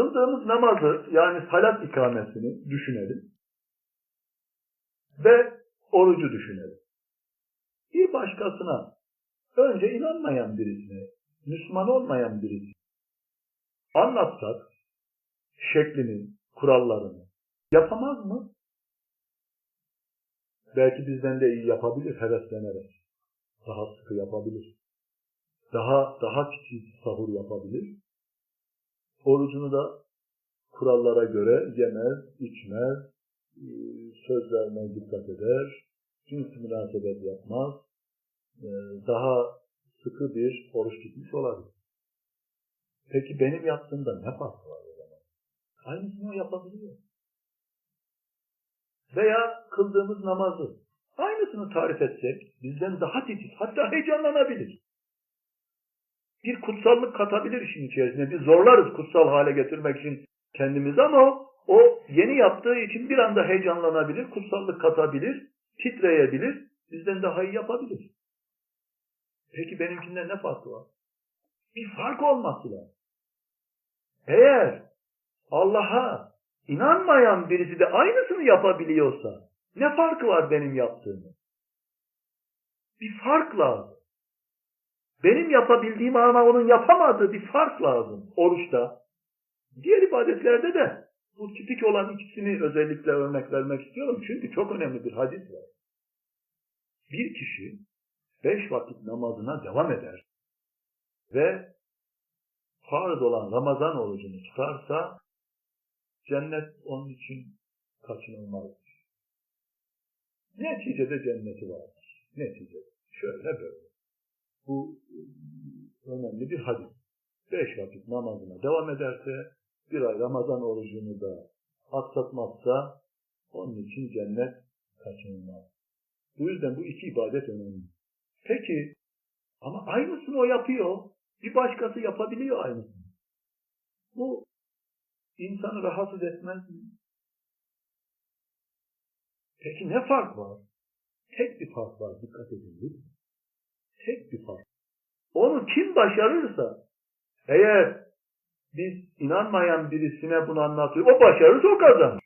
kıldığımız namazı yani salat ikamesini düşünelim. Ve orucu düşünelim. Bir başkasına önce inanmayan birisine, Müslüman olmayan birisine anlatsak şeklini, kurallarını yapamaz mı? Belki bizden de iyi yapabilir heveslenerek. Daha sıkı yapabilir. Daha daha titiz sahur yapabilir. Orucunu da kurallara göre yemez, içmez, e, sözlerine dikkat eder, cins münasebet yapmaz, e, daha sıkı bir oruç tutmuş olabilir. Peki benim yaptığımda ne farkı var o zaman? Aynısını yapabiliyor. Veya kıldığımız namazı aynısını tarif etsek bizden daha titiz hatta heyecanlanabilir. Bir kutsallık katabilir işin içerisine. Biz zorlarız kutsal hale getirmek için kendimizi ama o yeni yaptığı için bir anda heyecanlanabilir, kutsallık katabilir, titreyebilir, bizden daha iyi yapabilir. Peki benimkinden ne farkı var? Bir fark olması lazım. Eğer Allah'a inanmayan birisi de aynısını yapabiliyorsa ne farkı var benim yaptığımın? Bir fark lazım. Benim yapabildiğim ama onun yapamadığı bir fark lazım oruçta. Diğer ibadetlerde de bu tipik olan ikisini özellikle örnek vermek istiyorum. Çünkü çok önemli bir hadis var. Bir kişi beş vakit namazına devam eder ve farz olan Ramazan orucunu tutarsa cennet onun için kaçınılmazdır. Neticede cenneti vardır. Neticede. Şöyle böyle. Bu önemli bir hadis. Beş vakit namazına devam ederse bir ay Ramazan orucunu da aksatmazsa onun için cennet kaçınılmaz. Bu yüzden bu iki ibadet önemli. Peki ama aynısını o yapıyor. Bir başkası yapabiliyor aynısını. Bu insanı rahatsız etmez mi? Peki ne fark var? Tek bir fark var. Dikkat edin. Tek bir fark. Onu kim başarırsa eğer biz inanmayan birisine bunu anlatıyor. O başarırsa o kazanır.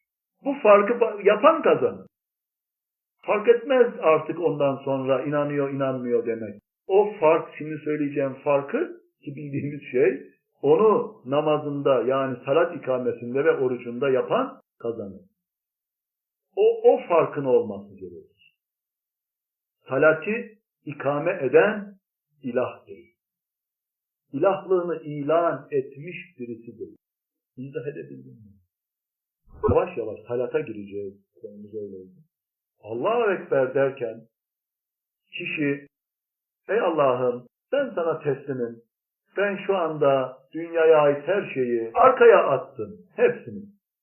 Bu farkı yapan kazanır. Fark etmez artık ondan sonra inanıyor inanmıyor demek. O fark şimdi söyleyeceğim farkı ki bildiğimiz şey onu namazında yani salat ikamesinde ve orucunda yapan kazanır. O, o farkın olması gerekir. Salati ikame eden ilahtır. İlahlığını ilan etmiş birisidir. İzah edebildim mi? Yavaş yavaş salata gireceğiz. Konumuz öyleydi. Allahu Ekber derken kişi ey Allah'ım ben sana teslimim. Ben şu anda dünyaya ait her şeyi arkaya attım. Hepsini.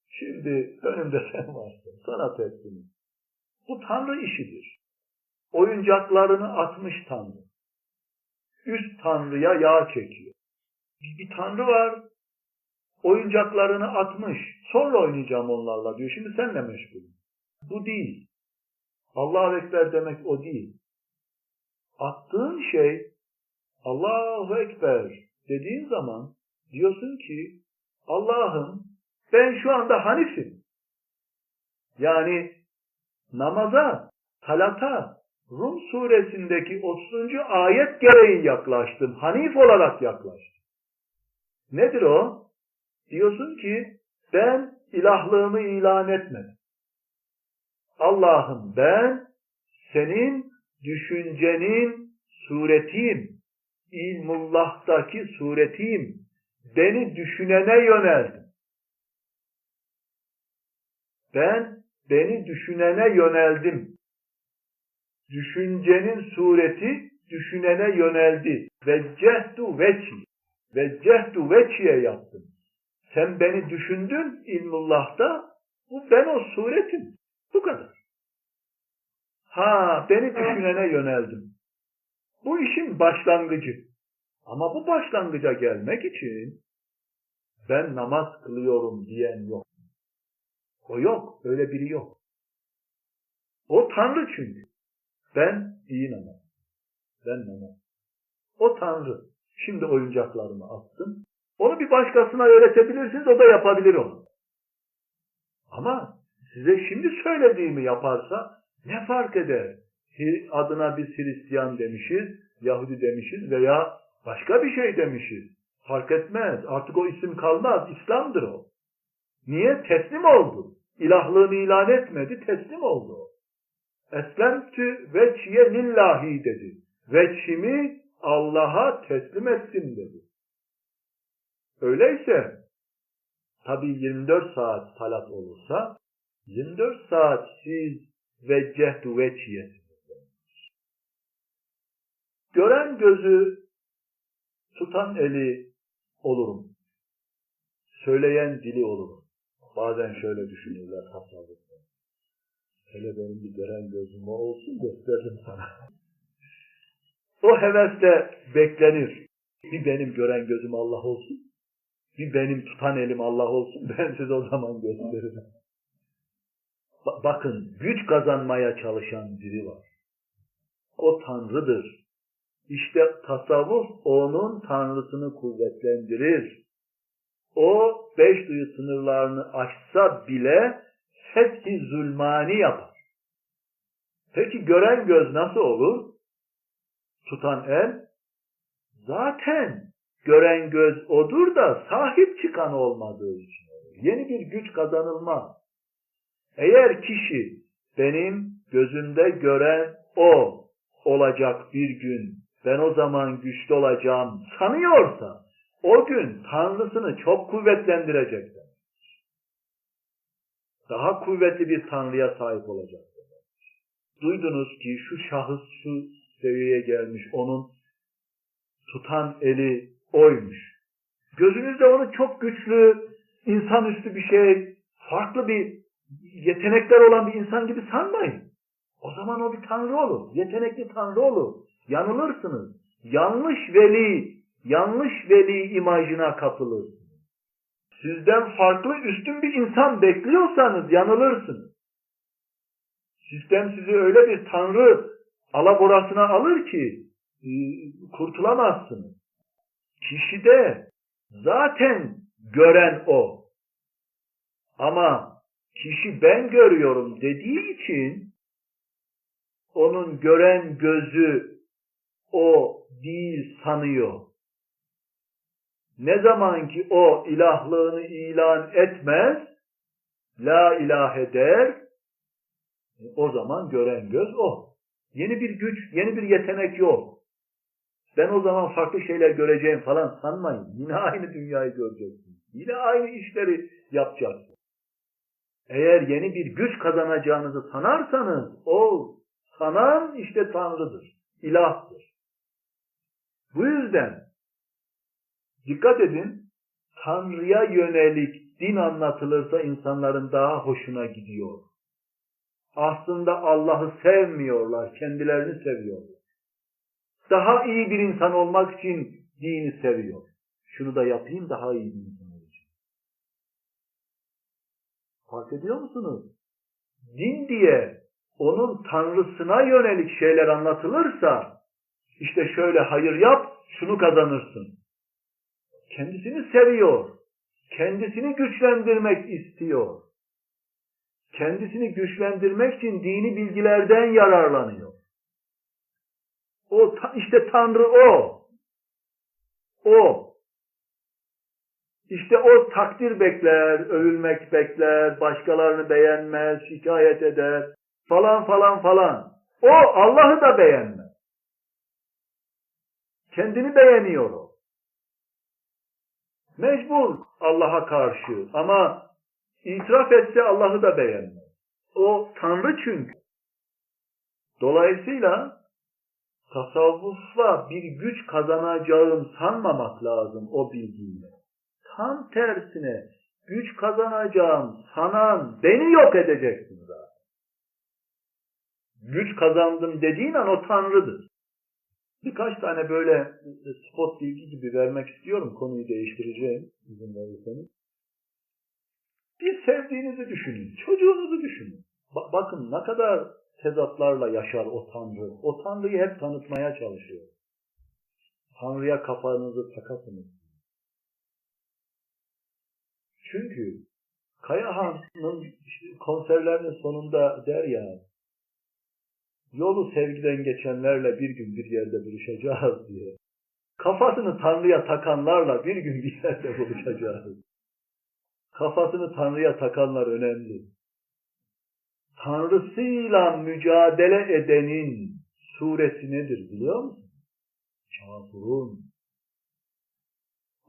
Şimdi önümde sen varsın. Sana teslimim. Bu Tanrı işidir. Oyuncaklarını atmış Tanrı. Üst Tanrı'ya yağ çekiyor. Bir Tanrı var. Oyuncaklarını atmış. Sonra oynayacağım onlarla diyor. Şimdi senle meşgulüm. Bu değil. Allahu Ekber demek o değil. Attığın şey Allahu Ekber dediğin zaman diyorsun ki Allah'ım ben şu anda Hanif'im. Yani namaza, salata, Rum suresindeki 30. ayet gereği yaklaştım. Hanif olarak yaklaştım. Nedir o? Diyorsun ki ben ilahlığımı ilan etmedim. Allah'ım ben senin düşüncenin suretiyim. İlmullah'taki suretiyim. Beni düşünene yöneldim. Ben beni düşünene yöneldim. Düşüncenin sureti düşünene yöneldi. Ve cehdu veçi. Ve cehdu veçiye yaptım. Sen beni düşündün ilmullah'ta. Bu ben o suretim. Bu kadar. Ha beni düşünene yöneldim. Bu işin başlangıcı. Ama bu başlangıca gelmek için ben namaz kılıyorum diyen yok. O yok. Öyle biri yok. O Tanrı çünkü. Ben iyi namaz. Ben namaz. O Tanrı. Şimdi oyuncaklarımı attım. Onu bir başkasına öğretebilirsiniz, o da yapabilir onu. Ama size şimdi söylediğimi yaparsa ne fark eder? Adına biz Hristiyan demişiz, Yahudi demişiz veya başka bir şey demişiz. Fark etmez. Artık o isim kalmaz. İslam'dır o. Niye? Teslim oldu. İlahlığını ilan etmedi, teslim oldu. Eslemtü veçhiye lillahi dedi. Veçhimi Allah'a teslim ettim dedi. Öyleyse tabi 24 saat salat olursa 24 saat siz veccehtu veçhiyesiniz. Gören gözü tutan eli olurum. Söyleyen dili olurum. Bazen şöyle düşünürler tasavvufta. Hele benim bir gören gözüm olsun gösterdim sana. o hevesle beklenir. Bir benim gören gözüm Allah olsun. Bir benim tutan elim Allah olsun. Ben size o zaman gösteririm. Ba- bakın güç kazanmaya çalışan biri var. O Tanrı'dır. İşte tasavvuf onun Tanrısını kuvvetlendirir. O beş duyu sınırlarını aşsa bile fethi zulmani yapar. Peki gören göz nasıl olur? Tutan el zaten gören göz odur da sahip çıkan olmadığı için olur. Yeni bir güç kazanılmaz. Eğer kişi benim gözümde gören o olacak bir gün ben o zaman güçlü olacağım sanıyorsa o gün Tanrısını çok kuvvetlendirecektir. Daha kuvvetli bir Tanrı'ya sahip olacaktır. Duydunuz ki şu şahıs şu seviyeye gelmiş, onun tutan eli oymuş. Gözünüzde onu çok güçlü, insanüstü bir şey, farklı bir yetenekler olan bir insan gibi sanmayın. O zaman o bir tanrı olur. Yetenekli tanrı olur. Yanılırsınız. Yanlış veli, yanlış veli imajına kapılırsınız. Sizden farklı üstün bir insan bekliyorsanız yanılırsınız. Sistem sizi öyle bir tanrı alaborasına alır ki e, kurtulamazsınız. Kişide zaten gören o. Ama kişi ben görüyorum dediği için onun gören gözü o değil sanıyor. Ne zaman ki o ilahlığını ilan etmez, la ilahe der, o zaman gören göz o. Yeni bir güç, yeni bir yetenek yok. Ben o zaman farklı şeyler göreceğim falan sanmayın. Yine aynı dünyayı göreceksiniz. Yine aynı işleri yapacaksınız. Eğer yeni bir güç kazanacağınızı sanarsanız o sanan işte Tanrı'dır, ilahtır. Bu yüzden dikkat edin Tanrı'ya yönelik din anlatılırsa insanların daha hoşuna gidiyor. Aslında Allah'ı sevmiyorlar, kendilerini seviyorlar. Daha iyi bir insan olmak için dini seviyor. Şunu da yapayım daha iyi bir insan olacağım. Fark ediyor musunuz? Din diye onun tanrısına yönelik şeyler anlatılırsa işte şöyle hayır yap şunu kazanırsın. Kendisini seviyor. Kendisini güçlendirmek istiyor. Kendisini güçlendirmek için dini bilgilerden yararlanıyor. O işte Tanrı o. O. İşte o takdir bekler, övülmek bekler, başkalarını beğenmez, şikayet eder falan falan falan. O Allah'ı da beğenmez. Kendini beğeniyor o. Mecbur Allah'a karşı ama itiraf etse Allah'ı da beğenmez. O Tanrı çünkü. Dolayısıyla tasavvufla bir güç kazanacağım sanmamak lazım o bilgiyle. Tam tersine güç kazanacağım sanan beni yok edeceksin zaten. Güç kazandım dediğin an o Tanrı'dır. Birkaç tane böyle spot bilgi gibi vermek istiyorum. Konuyu değiştireceğim izin verirseniz. Bir sevdiğinizi düşünün. Çocuğunuzu düşünün. Ba- bakın ne kadar tezatlarla yaşar o Tanrı. O Tanrı'yı hep tanıtmaya çalışıyor. Tanrı'ya kafanızı takasınız. Çünkü Kayahan'ın konserlerinin sonunda der ya yolu sevgiden geçenlerle bir gün bir yerde buluşacağız diye. Kafasını Tanrı'ya takanlarla bir gün bir yerde buluşacağız. Kafasını Tanrı'ya takanlar önemli. Tanrısıyla mücadele edenin suresi nedir biliyor musun? Kafurun.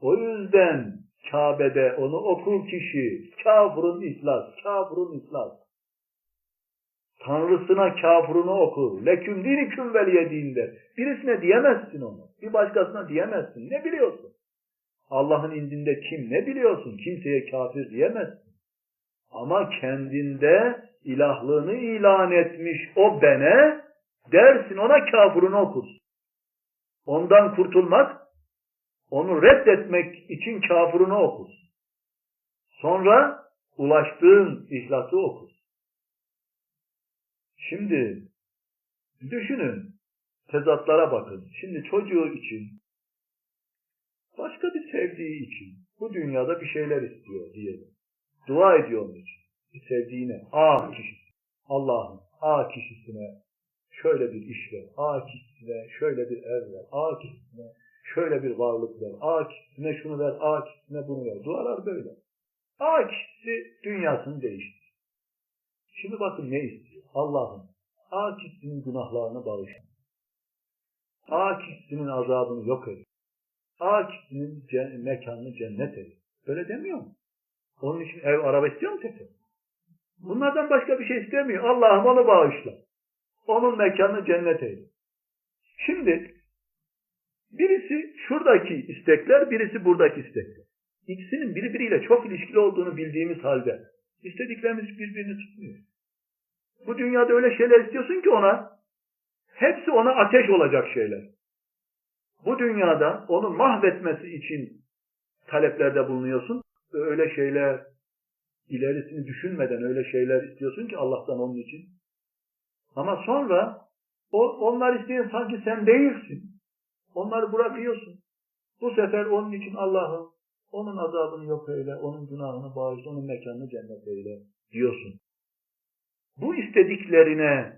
O yüzden Kabe'de onu okur kişi. Kafurun iflas, kafurun iflas. Tanrısına kafurunu okur. Leküm diniküm veliyediğinde. Birisine diyemezsin onu. Bir başkasına diyemezsin. Ne biliyorsun? Allah'ın indinde kim ne biliyorsun? Kimseye kafir diyemezsin. Ama kendinde ilahlığını ilan etmiş o bene dersin ona kafurunu okursun. Ondan kurtulmak, onu reddetmek için kafurunu okursun. Sonra ulaştığın ihlası okursun. Şimdi düşünün, tezatlara bakın. Şimdi çocuğu için, başka bir sevdiği için bu dünyada bir şeyler istiyor diyelim. Dua ediyor onun için. Bir sevdiğine, A kişisi, Allah'ın A kişisine şöyle bir iş ver, A kişisine şöyle bir ev ver, A kişisine şöyle bir varlık ver, A kişisine şunu ver, A kişisine bunu ver. Dualar böyle. A kişisi dünyasını değiştir. Şimdi bakın ne istiyor? Allah'ım A kişisinin günahlarını bağışla. A kişisinin azabını yok et. A kişisinin ce- mekanını cennet et. Öyle demiyor mu? Onun için ev, araba istiyor mu tekrar? Bunlardan başka bir şey istemiyor. Allah'ım onu bağışla. Onun mekanını cennet eyle. Şimdi birisi şuradaki istekler, birisi buradaki istekler. İkisinin birbiriyle çok ilişkili olduğunu bildiğimiz halde istediklerimiz birbirini tutmuyor. Bu dünyada öyle şeyler istiyorsun ki ona hepsi ona ateş olacak şeyler. Bu dünyada onu mahvetmesi için taleplerde bulunuyorsun. Öyle şeyler ilerisini düşünmeden öyle şeyler istiyorsun ki Allah'tan onun için. Ama sonra o, onlar isteyen sanki sen değilsin. Onları bırakıyorsun. Bu sefer onun için Allah'ım onun azabını yok eyle, onun günahını bağışla, onun mekanını cennet eyle diyorsun. Bu istediklerine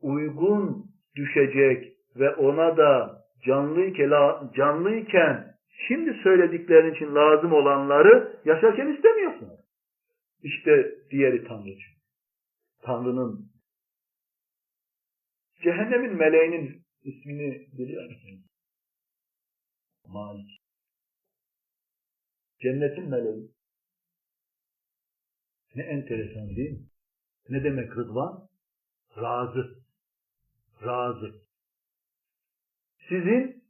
uygun düşecek ve ona da canlıyken, şimdi söylediklerin için lazım olanları yaşarken istemiyorsun. İşte diğeri Tanrıcı. Tanrı'nın cehennemin meleğinin ismini biliyor musunuz? Malik. Cennetin meleği. Ne enteresan değil mi? Ne demek Rıdvan? Razı. Razı. Sizin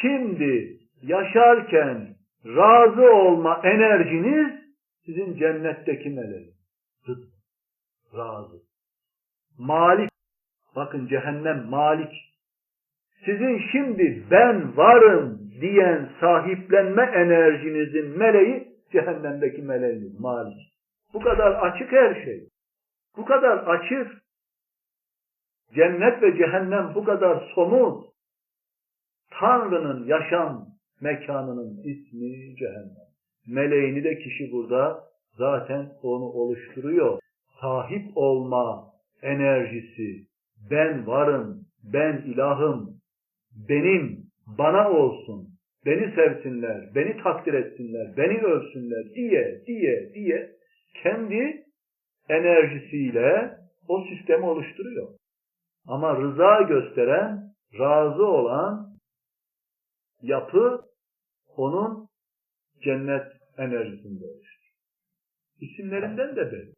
şimdi yaşarken razı olma enerjiniz sizin cennetteki meleği. Rıdvan. Razı. Malik. Bakın cehennem malik. Sizin şimdi ben varım diyen sahiplenme enerjinizin meleği cehennemdeki meleğiniz malik. Bu kadar açık her şey. Bu kadar açık. Cennet ve cehennem bu kadar somut. Tanrı'nın yaşam mekanının ismi cehennem. Meleğini de kişi burada zaten onu oluşturuyor. Sahip olma enerjisi, ben varım, ben ilahım, benim, bana olsun, beni sevsinler, beni takdir etsinler, beni övsünler diye, diye, diye kendi enerjisiyle o sistemi oluşturuyor. Ama rıza gösteren, razı olan yapı onun cennet enerjisinde oluşturuyor. İsimlerinden de belli.